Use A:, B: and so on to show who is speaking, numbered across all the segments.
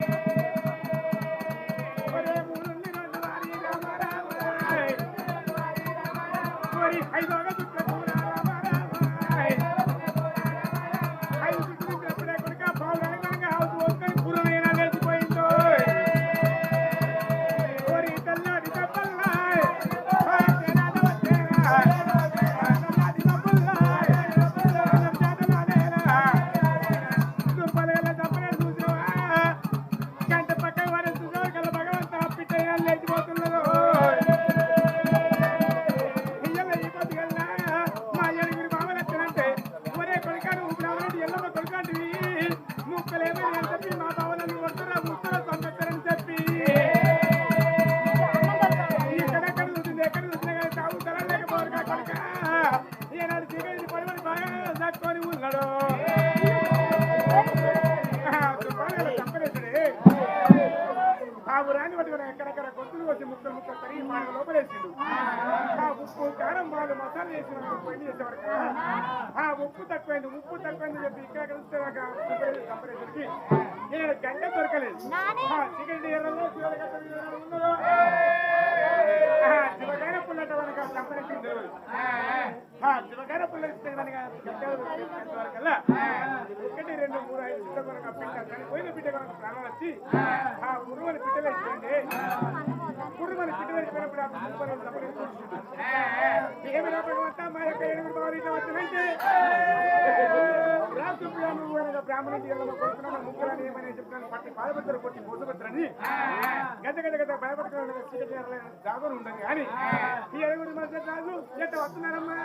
A: ఒరే కారం వాళ్ళు మసాలా చేసిన పని చేసేవారు ఆ ఉప్పు తక్కువైంది ఉప్పు తక్కువైంది చెప్పి ఇక్కడ కలిస్తే చంపలేసుడికి నేను గంట దొరకలేదు. చికెన్ ఎర్రలో ఉన్నదో శివగాన పుల్లట శివగాన పుల్ల ఇస్తే కనుక వరకల్లా ఒకటి రెండు మూడు ఐదు బిడ్డ కొనక పిట్ట చనిపోయిన బిడ్డ కొనక ప్రాణాలు వచ్చి ఆ గురువుని బిడ్డలు ఇచ్చింది గురువుని బిడ్డలు ముగ్గురని ఏమని చెప్తాను పట్టి బాధపడతారు కొట్టి మోసపడతారని గత గత గత భయపడుతున్న చీకటి జాగరణ ఉండదు కానీ ఈ ఏడుగురు మధ్య కాదు ఎట్ట వస్తున్నారమ్మా?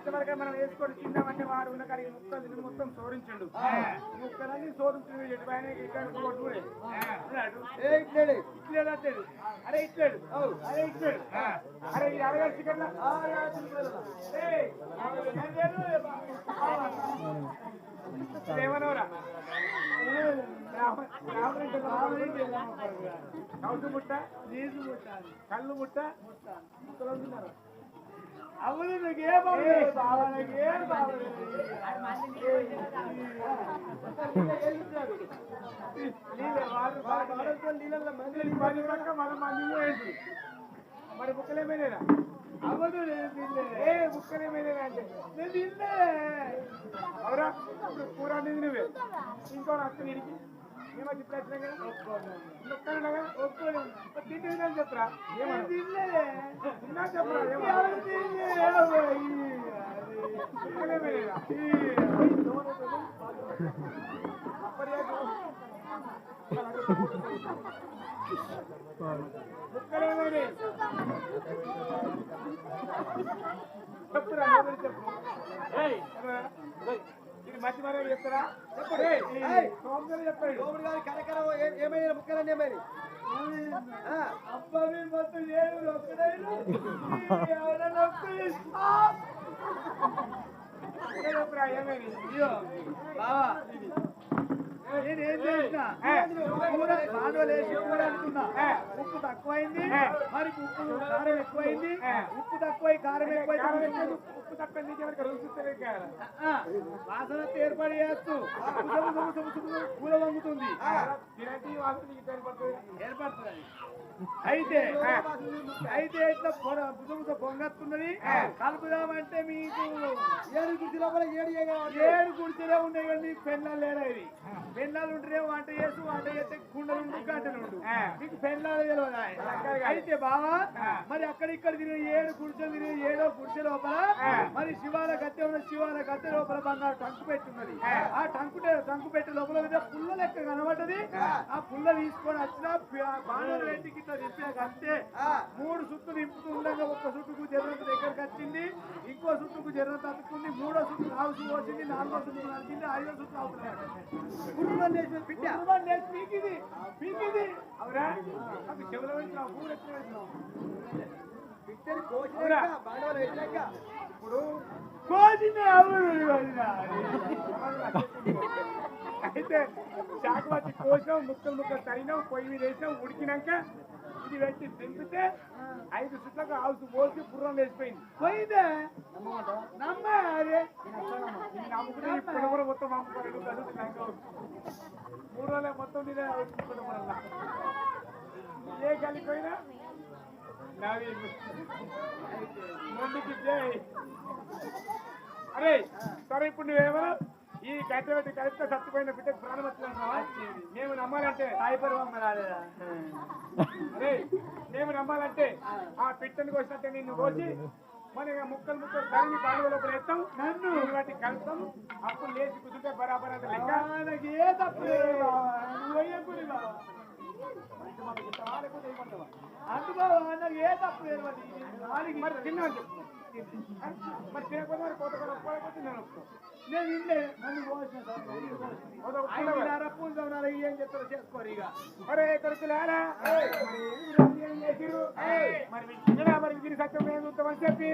A: అచ్చవరకే మనం వేసుకొని తిందామంటే వాడు ఉన్న కాడికి ముక్కలు తిని మొత్తం సోరించండు. ముక్కలన్నీ సోరించు ఎటుపైన ఇక్కడ కొట్టుకునే ఇట్లేడు? అంటాడు. అరే ఇట్లేడు. అరే ఇట్లేడు. అరే ఈ అరగడు చికెన్ ఏమనవరా కౌసు ముట్ట ముట్ట కళ్ళు ముట్ట నాకు ఏ బాబు బాబా నాకు ఏ బాబు నీళ్ళల్లో మంది పది పక్క మన మంది వేసి మరి బుక్కలేమైనా అవదు ఏ బుక్కలేమైనా అంటే నేను తిన్లే అవురా ఇప్పుడు కూర అనేది నువ్వే ఇంకో అత్త నీడికి ఏమో ప్రశ్న ఒక్కరుండగా ఒక్కరు తింటుందని చెప్పరా ఏమన్నా తిన్నా చెప్పరా ఏమన్నా ఒక్కలేమేనా? ఒక్కలేమేనే? చెప్పురా ఎవరు చెప్పు ఏయ్, ఎవరా? ఏయ్, ఇది మధ్య మరో చెప్తారా చెప్పు ఏయ్, ఏయ్, సోమవారం చెప్పాడు.
B: లోపలి గారి కనకర ఏ- ఏమైనా ముక్కలండి ఏమైనా
A: అబ్బాయి మొత్తం ఏడు ఒక్కడైనా
B: ఇయ్యో, బావా. నేను ఏం చేసిన కూర అనుకున్నా ఉప్పు తక్కువైంది మరి ఉప్పు కారం ఎక్కువైంది ఉప్పు తక్కువై కారం ఎక్కువైంది
A: ఉప్పు తక్కువ
B: వాసన ఏర్పాటు చేయొచ్చు కూర వంగుతుంది ఏర్పడుతుంది అయితే అయితే ఇట్లా బుసబుస పొంగత్తున్నది. కలుపుదామంటే మీకు ఏడు లోపల ఏడు ఏడు కుర్చీలో ఉన్నాయి కానీ పెళ్ళాలు లేడా ఇది పెళ్ళాలు ఉంటేనే వంట చేసి వంట చేస్తే కుండలు ఉండు గంటలు ఉండు. మీకు పెళ్ళాలు తెలియదా? అయితే బావా మరి అక్కడ ఇక్కడ తిరిగి ఏడు కుర్చీలు తిరిగి ఏడో కుర్చీ లోపల మరి శివాల గద్దె ఉన్న శివాల గద్దె లోపల బంగారు టంకు పెట్టున్నది. ఆ. టంకు టంకు పెట్టి లోపల మీద పుల్ల లెక్క కనబడ్డది. ఆ. పుల్ల తీసుకొని వచ్చిన బాణాలు పెట్టి ఇట్లా తిప్పినాక అంతే. మూడు సుత్తు నింపుతూ ఉండగా ఒక్క సుట్టుకు జర్రంత దగ్గరకు వచ్చింది. ఇంకో సుట్టుకు జర్రంత అతుక్కుంది. మూడో సుట్టు నాలుగు వచ్చింది. నాలుగో సుట్టు నడిచింది. ఐదో సుట్టు అవుతున్నాయి. పీకిది.
A: అవురా చెవుల పెట్టినా పెట్టినావు ఇప్పుడు? అయితే చాకు పట్టి కోసినాం ముక్కలు ముక్కలు తరిగినాం పొయ్యి మీద వేసినాం ఉడికినాక ఇది పెట్టి దింపితే ఐదు సుట్లకు హౌస్ పోసి పుర్రం వేసిపోయింది
B: పోయిందే? నమ్మే అదే.
A: ఇది నమ్ముకుని ఇప్పుడు కూడా మొత్తం అమ్ముకోలేదు చదువుతున్నాక మూడు రోజులే మొత్తం మీద వచ్చుకుంటాం మనం ఏ కలిపోయినా నావి ముందుకి జై. అరే సరే ఇప్పుడు నువ్వేమో ఈ పెట్టి కలిపితే చచ్చిపోయిన బిడ్డకు ప్రాణం వచ్చిందంటావా? మేము నమ్మాలంటే అరే మేము నమ్మాలంటే ఆ పిట్టని కోసినట్టే నిన్ను కోసి మన ముక్కలు ముక్కలు తరిగి బాగా లోపల వేస్తాం. నన్ను? వాటి కలుస్తాం. అప్పుడు లేచి కుదిరితే బరాబర్ అంటే లెక్క.
B: ఏ తప్పు లేదు బావా. నువ్వు వేయకూడదు బావా. అందు బావా, నాకు ఏ తప్పు లేదు మరి.
A: తిన్నాను మరి తినకపోతే మరి కోత కూడా ఒప్పుకోకపోతే నేను ఒప్పుకో.
B: నేను వినలే నన్ను పోసిన సార్. ఏం చెప్తారో చేసుకోరు ఇక.
A: కొడుకులారా మరి ఏం? మరి వీరి సత్యం ఏం చూస్తామని చెప్పి?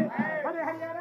A: మరి హరిహర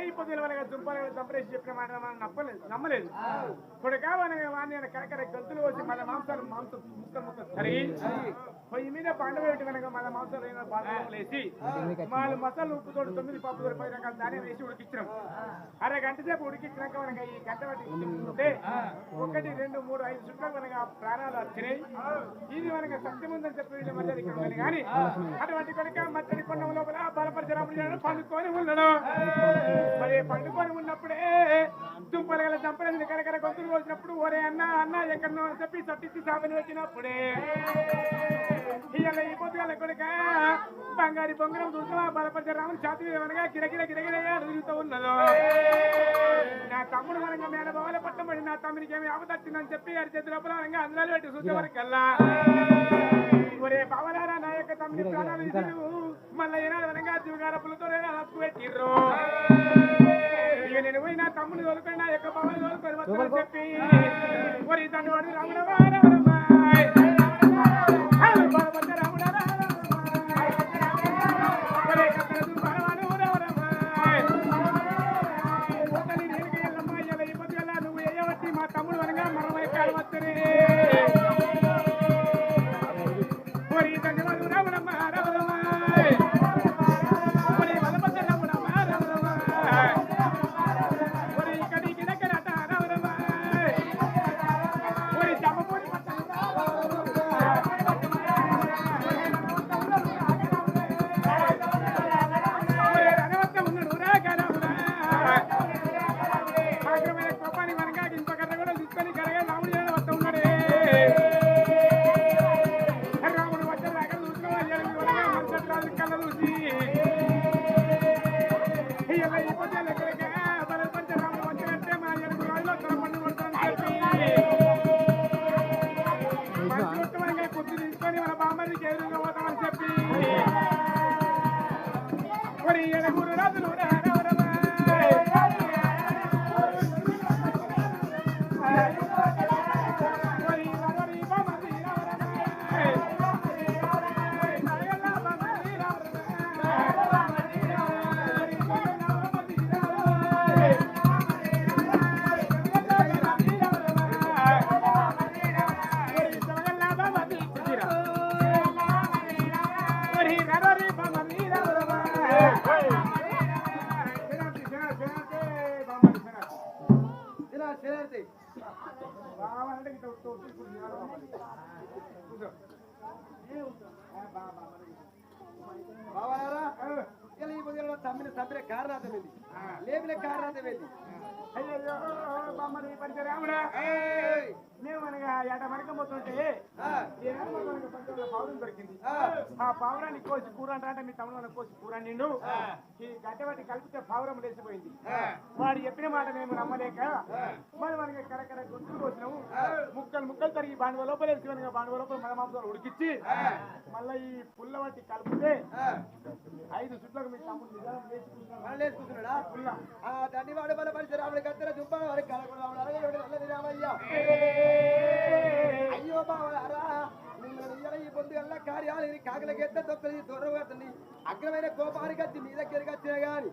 A: ఈ పొద్దున మనగా దుంపలు చంపరేసి చెప్పిన మాట మనం నమ్మలేదు. నమ్మలేదు కొడుక మనగా వాడిని కరకర గంతులు వచ్చి మన మాంసాలు మాంసం ముక్క ముక్క కరిగి పొయ్యి మీద పండుగ పెట్టి కనుక మన మాంసాలు బాగా వేసి వాళ్ళు మసాలు ఉప్పుతో తొమ్మిది పప్పు తోటి పది రకాల ధాన్యం వేసి ఉడికించినాం అరే గంట సేపు ఉడికించినాక మనకి ఈ గంట పట్టి ఒకటి రెండు మూడు ఐదు చుట్టాలు మనకి ఆ ప్రాణాలు వచ్చినాయి ఇది మనకి సత్యం ఉందని చెప్పి మధ్య ఇక్కడ కానీ అటువంటి కొడుక మచ్చడి కొండ లోపల బలపరిచరాముడు పండుకొని ఉన్నాడు. మరి పండుకొని ఉన్నప్పుడే దుంపలు గల చంపలేదు కరకర గొంతులు వచ్చినప్పుడు ఒరే అన్న అన్న ఎక్కడనో అని చెప్పి సట్టించి సాబని వచ్చినప్పుడే ఇవాళ ఈ పొద్దుగాల కొడుక. బంగారి బొంగరం దుర్గమా బలపరిచరాముడు ఛాతి మీద మనగా గిరగిర గిరగిర తిరుగుతూ ఉన్నదో. నా తమ్ముడు వరంగా మేడ బావల పట్టబడి నా తమ్ముడికి ఏమి ఆపదచ్చిందని చెప్పి వారి చేతి లోపల వరంగా అందరాలు పెట్టి చూసే వరకల్లా. ఒరే బావలారా నా యొక్క తమ్ముడి ప్రాణాలు తీసిరు మళ్ళీ ఏనాడు వరంగా జీవగారపులతో హక్కు పెట్టిర్రు. ఇక నేను పోయి నా తమ్ముడు తోలుకొని నా యొక్క బావని తోలుకొని చెప్పి. ఒరి తండ్రి వాడు రాముడవా
C: బావారా ఇలా ఈ పొద్దుగల తమ్మిన సభ్యుల కారణార్థం వెళ్ళి లేపిన కారణార్థం వెళ్ళి
A: అయ్యో బామ్మడి పరిచరాముడా మేము అనగా పంచంలో పావురం దొరికింది.
C: ఆ,
A: పావురాన్ని కోసి కూర అంటే మీ మనకు కోసి కూర నిండు ఈ గడ్డబట్టి కలిపితే పావురం లేచిపోయింది. వాడు చెప్పిన మాట మేము నమ్మలేక మరి మనకి కరకర గుర్తులు వచ్చినాము ముక్కలు ముక్కలు తరిగి బాండవ లోపల వేసి మనకి బాండవ లోపల మన మాంసాలు ఉడికిచ్చి మళ్ళీ ఈ పుల్ల బట్టి కలిపితే. ఐదు చుట్లకు మీ తమ్ముడు నిజాం
C: లేచుకుంటున్నాడా
A: పుల్ల.
C: ఆ తండ్రి వాడు మన పరిచయం రాముడి కత్తెర దుబ్బ అయ్యో బావలారా మిమ్మల్ని ఇయ్యాల అల్ల కార్యాలు ఇది కాకలకి ఎత్త తొక్కది దూరం పడుతుంది అగ్రమైన కోపానికి వచ్చి మీ దగ్గరికి వచ్చినా గాని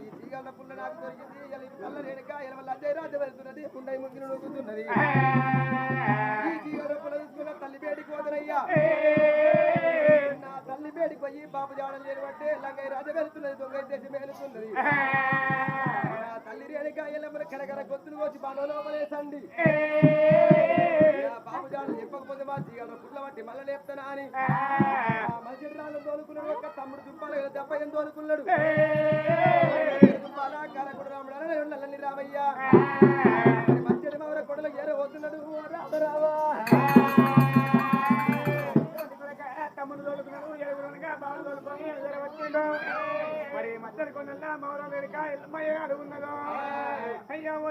C: ఈ తీగల పుల్ల నాకు దొరికింది ఇవాళ రేణుక ఇలా అజయ్ రాజ్యం వెళ్తున్నది కుండై ముగ్గురు ఈ తీగల పుల్ల తీసుకున్న తల్లి బేడికి పోదనయ్యా నా తల్లి పోయి బాబు జాడలు లేని బట్టే లంగై రాజ వెళ్తున్నది దొంగ చేసి మేలుతున్నది రేణుక ఎల్లమ్మల కరకర గొత్తులు వచ్చి బాలో లోపలేసండి బాబు జాడలు చెప్పకపోతే మా తీగల పుల్ల బట్టి మళ్ళీ లేపుతానా అని. రాళ్ళు తోలుకున్నాడు ఒక్క తమ్ముడు దుప్పాలు కదా దెబ్బ ఏం తోలుకున్నాడు? దుప్పాల రాముడు నల్లని రామయ్య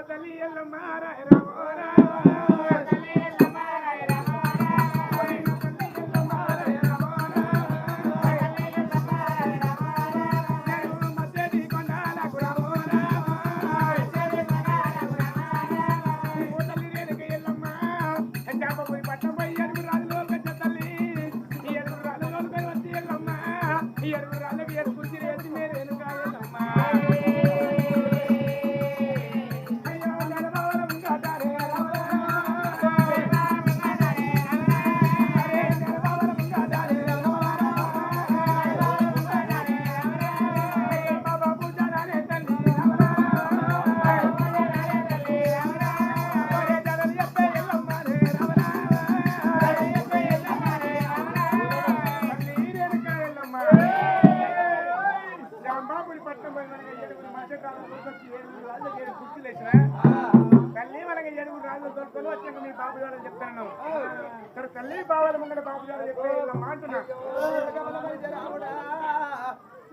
A: తల్లి ఎల్లమ్మ రాయ. తల్లి ఎల్లమ్మ వచ్చాక మీ బాబు గారు చెప్తాను. ఇక్కడ తల్లి బావాల ముంగడ బాబు గారు చెప్పే ఇలా మాంటున్నా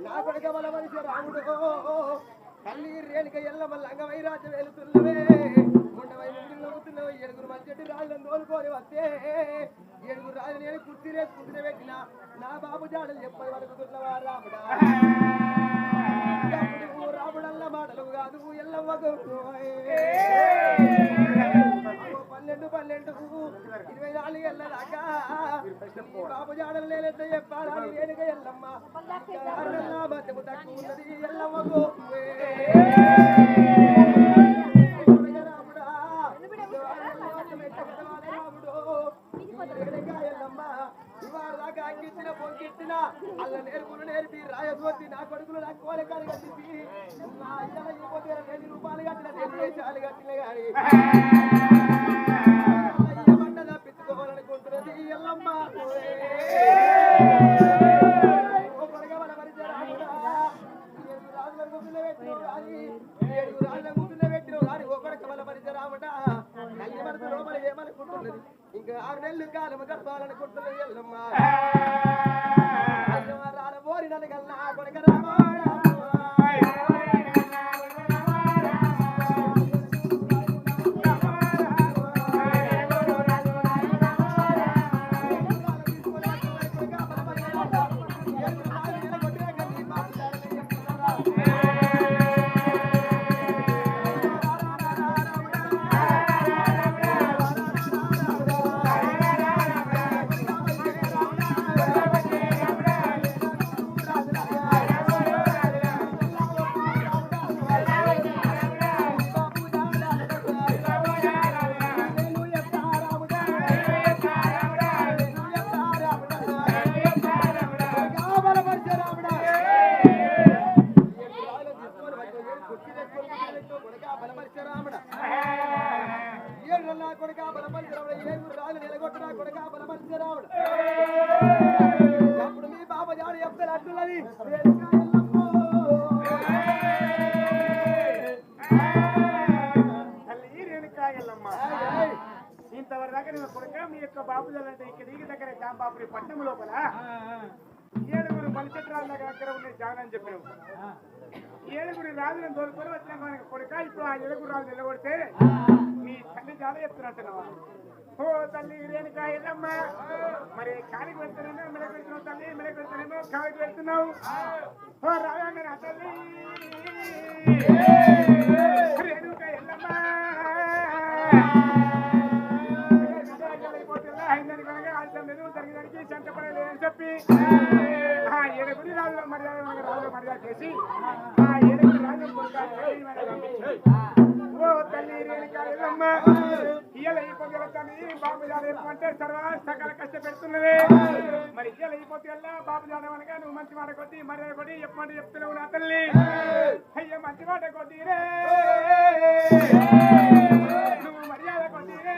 C: నా. కొడకబల మనిషి రాముడు. తల్లి రేణుక ఎల్లమ్మ లంగ వైరాజ వెలుతున్నవే. ముండవై ముందు నవ్వుతున్నవే ఏడుగురు మంచెట్టి రాళ్ళని తోలుకొని వస్తే ఏడుగురు రాళ్ళు నేను కుర్చీలే కుర్చీ పెట్టిన నా బాబు జాడలు చెప్పని వరకుతున్నవా రాముడా? రాముడల్ల మాటలు కాదు ఎల్లమ్మకు పన్నెండు పన్నెండు ఇరవై నాలుగు ఏళ్ళ దాకా ఈ బాబు జాడలు లేనట్టు చెప్పాలని వేడుక ఎల్లమ్మ. తక్కువ ఉన్నది ఎల్లమ్మకు. అల్ల నేర్పులు నేర్పి నా కొడుకులు నా కోరికలు కట్టించి నా అయ్యల ఇవ్వతే రెండు రూపాయలు కట్టిన రెండు దేశాలు కట్టిన గాని. మన పరిచయ రాముడా తల్లి మనసు లోపల ఏమనుకుంటున్నది ఇంకా ఆరు నెలలు కాలం గడపాలనుకుంటున్నది ఎల్లమ్మ అయ్యో రాల బోరి నన్ను కొడక రామాడా
A: ఇంతవరకు దాకా నేను కొడుక మీ యొక్క బాబు అంటే ఇక్కడ ఈ దగ్గర జాంబాపురి పట్టణం లోపల ఏడుగురు మలిచెట్రాల దగ్గర ఉన్న జాగన్ అని చెప్పినావు ఏడుగురు రాజులను తోలుకొని వచ్చిన మనకి కొడుక ఇప్పుడు ఆ ఏడుగురు రాజు నిలబడితే మీ తల్లి జాడ చెప్తున్నట్టున్నావా ఓ తల్లి రేణుకా ఎల్లమ్మ మరి కాలికి పెడుతున్నామో మెడకు పెడుతున్నావు తల్లి మెడకు పెడుతున్నామో కాలికి పెడుతున్నావు. ఓ నా తల్లి? రేణుకా ఎల్లమ్మ ఆలస్యం లేదు చెంతపడలేదు అని చెప్పి ఆ ఏడుగురి రాజుల మర్యాద మనకు రాజుల మర్యాద చేసి ఆ ఏడుగురి రాజుల ఓ తల్లి రేణుకా ఎల్లమ్మ ఇయ్యాల బాబు పొద్దుల అంటే బాబు జాడేమంటే సర్వ సకల కష్టపెడుతున్నది. మరి ఇయ్యాల అయిపోతే పొద్దుల బాబు జాడమనగా నువ్వు మంచి మాట కొద్ది మర్యాద కొద్ది చెప్పమంటే చెప్తున్నావు నా తల్లి? అయ్య మంచి మాట కొద్ది రే. నువ్వు మర్యాద కొద్ది రే.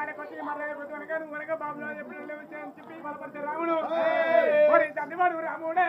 A: నువ్వు చెప్పిన చెప్పి బలపరిచే రాముడు. మరి రాముడే.